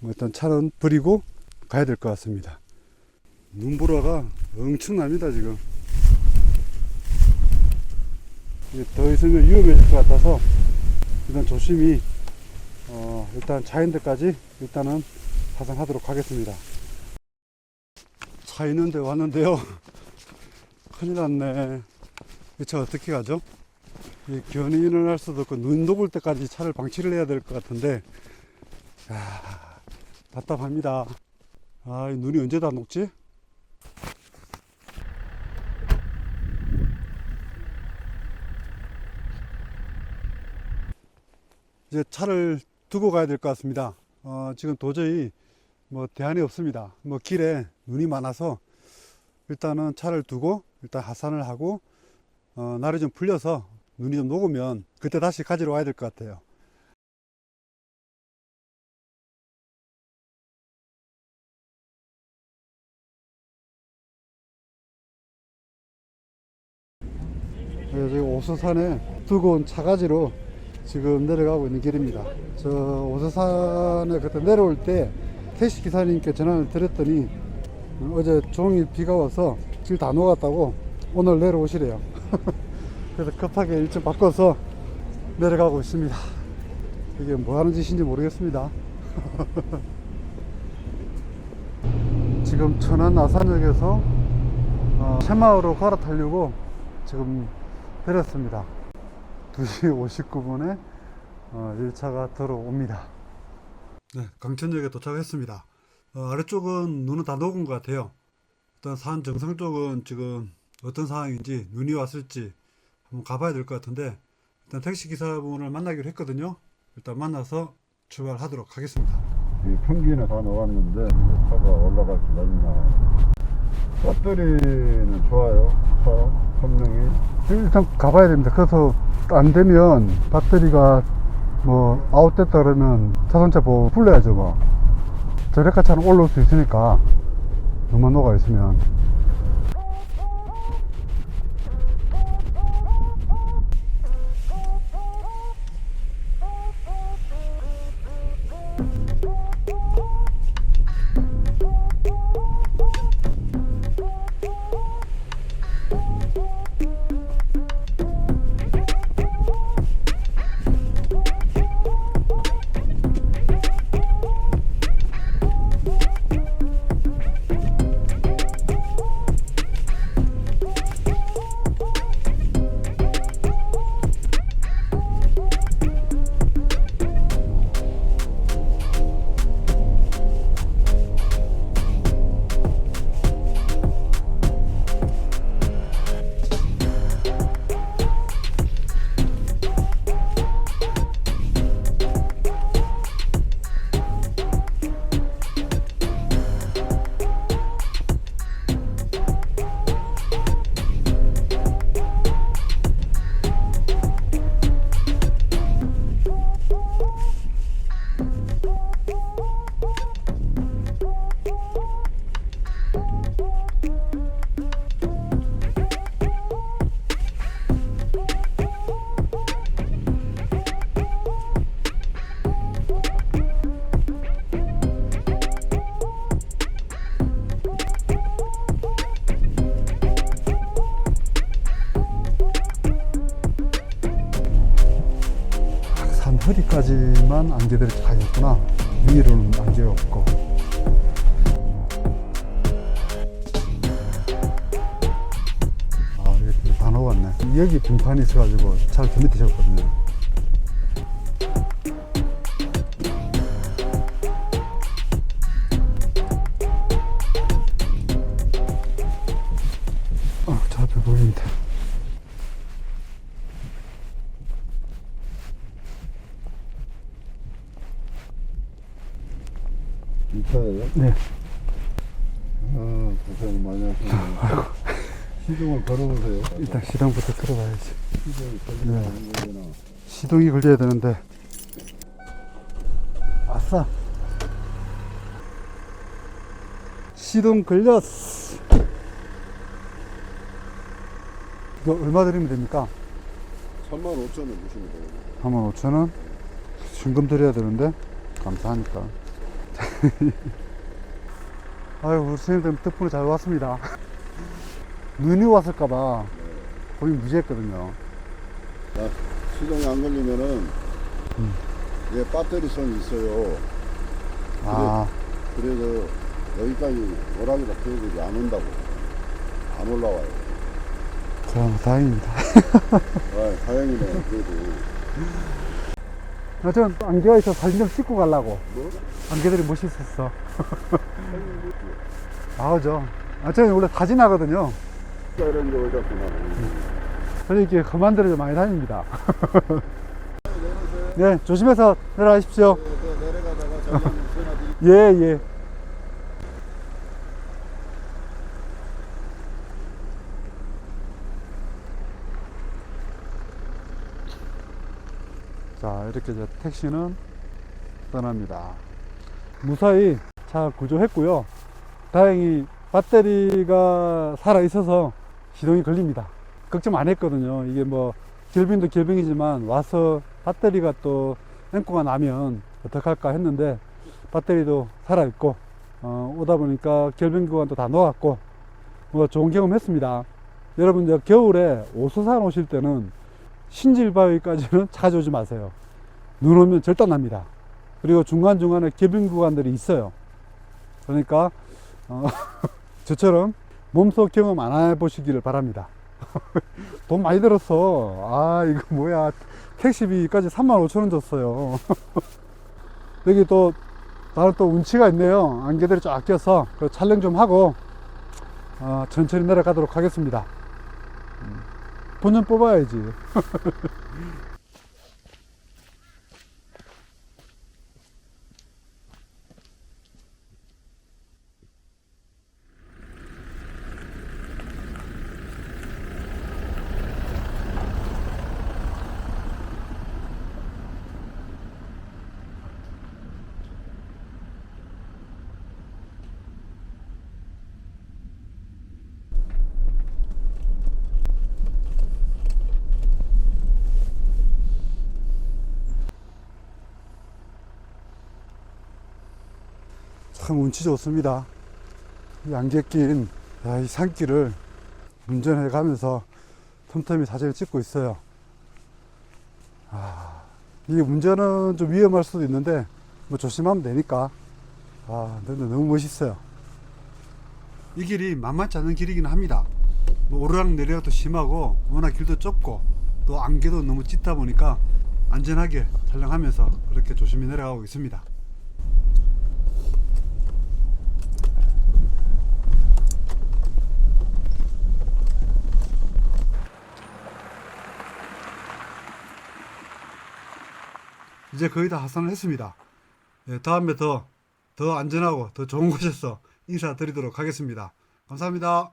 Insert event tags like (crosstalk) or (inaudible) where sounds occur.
뭐 일단 차는 버리고 가야 될 것 같습니다. 눈보라가 엄청납니다 지금. 더 있으면 위험해질 것 같아서 일단 조심히 어, 일단 자연들까지 일단은 사상하도록 하겠습니다. 차 있는데 왔는데요. (laughs) 큰일 났네. 이 차 어떻게 가죠? 이 견인을 할 수도 없고 눈 녹을 때까지 차를 방치를 해야 될 것 같은데 야, 답답합니다. 아, 이 눈이 언제 다 녹지? 이제 차를 두고 가야 될 것 같습니다. 어, 지금 도저히 뭐 대안이 없습니다. 뭐 길에 눈이 많아서 일단은 차를 두고 일단 하산을 하고 어, 날이 좀 풀려서 눈이 좀 녹으면 그때 다시 가지러 와야 될 것 같아요. 네, 지금 오수산에 두고 온 차가지로 지금 내려가고 있는 길입니다. 저 오수산에 그때 내려올 때 택시 기사님께 전화를 드렸더니 어제 종일 비가 와서 길 다 녹았다고 오늘 내려오시래요. (laughs) 그래서 급하게 일정 바꿔서 내려가고 있습니다. 이게 뭐 하는 짓인지 모르겠습니다. (laughs) 지금 천안 아산역에서 어, 새마을로 갈아타려고 지금 내렸습니다. 2시 59분에 어, 1차가 들어옵니다. 네, 강천역에 도착했습니다. 어, 아래쪽은 눈은 다 녹은 것 같아요. 일단 산 정상 쪽은 지금 어떤 상황인지 눈이 왔을지 한번 가봐야 될 것 같은데 일단 택시 기사분을 만나기로 했거든요. 일단 만나서 출발하도록 하겠습니다. 이 평균에 다 넣었는데 차가 올라갈 수가 있나 배터리는 좋아요 일단 가봐야 됩니다. 그래서 안 되면 배터리가 뭐 아웃됐다 그러면 자동차 보호 풀려야죠 뭐. 저래가 차는 올라올 수 있으니까 눈만 녹아 있으면 산 허리까지만 안개들이 다 있구나. 위로는 안개가 없고. 아, 여기 다 녹았네. 여기 빙판이 있어가지고 차를 저 밑에 세웠거든요. 2차예요? 네. 아, 고생 많이 하셨네요. 시동을 걸어보세요. 일단 시동부터 들어봐야지. 시동이 네. 시동이 걸려야 되는데. 아싸. 시동 걸렸어. 이거 얼마 드리면 됩니까? 3만 5천 원 주시면 돼요. 3만 5천 원? 순금 드려야 되는데? 감사하니까. (laughs) 아유, 우리 선생님들 덕분에 잘 왔습니다. (laughs) 눈이 왔을까봐 거의 무지했거든요. 나 시동이 안 걸리면은 음. 얘 배터리선이 있어요. 아, 그래서 여기까지 오락이다 계획이 안 온다고. 안 올라와요. 그럼 다행입니다. 아, 다행이네, 그래도. (laughs) 아, 전 안개가 있어 사진 좀 찍고 가려고. 뭐? 안개들이 멋있었어. 아, 그죠. 아, 저는 원래 사진 하거든요. 이런 거 그만. 저는 이렇게 데를 많이 다닙니다. (laughs) 네, 조심해서 내려가십시오. 내려가다가 저기 전화 드릴게요. 예, 예. 자, 이렇게 이제 택시는 떠납니다. 무사히 잘 구조했고요. 다행히 배터리가 살아 있어서 시동이 걸립니다. 걱정 안 했거든요. 이게 뭐 결빙도 결빙이지만 와서 배터리가 또 앵꼬가 나면 어떡할까 했는데 배터리도 살아있고 어, 오다 보니까 결빙 구간도 다 녹았고 뭐 좋은 경험 했습니다. 여러분 겨울에 오수산 오실 때는 신질바위까지는 (laughs) 찾아오지 마세요. 눈 오면 절단 납니다. 그리고 중간중간에 결빙 구간들이 있어요. 그러니까 어, (laughs) 저처럼 몸속 경험 안 해보시기를 바랍니다. (laughs) 돈 많이 들었어. 아 이거 뭐야 택시비까지 3만 5천 원 줬어요. (laughs) 여기 또 나는 또 운치가 있네요. 안개들이 쫙 껴서 그 촬영 좀 하고 어, 천천히 내려가도록 하겠습니다. 음, 본전 뽑아야지. 참 운치 좋습니다. 이 안개 낀, 야, 이 산길을 운전해 가면서 틈틈이 사진을 찍고 있어요. 아, 이 운전은 좀 위험할 수도 있는데, 뭐 조심하면 되니까. 아, 근데 너무 멋있어요. 이 길이 만만치 않은 길이긴 합니다. 뭐 오르락 내리락도 심하고, 워낙 길도 좁고, 또 안개도 너무 짙다 보니까 안전하게 촬영하면서 그렇게 조심히 내려가고 있습니다. 이제 거의 다 하산을 했습니다. 예, 다음에 더, 더 안전하고 더 좋은 곳에서 인사드리도록 하겠습니다. 감사합니다.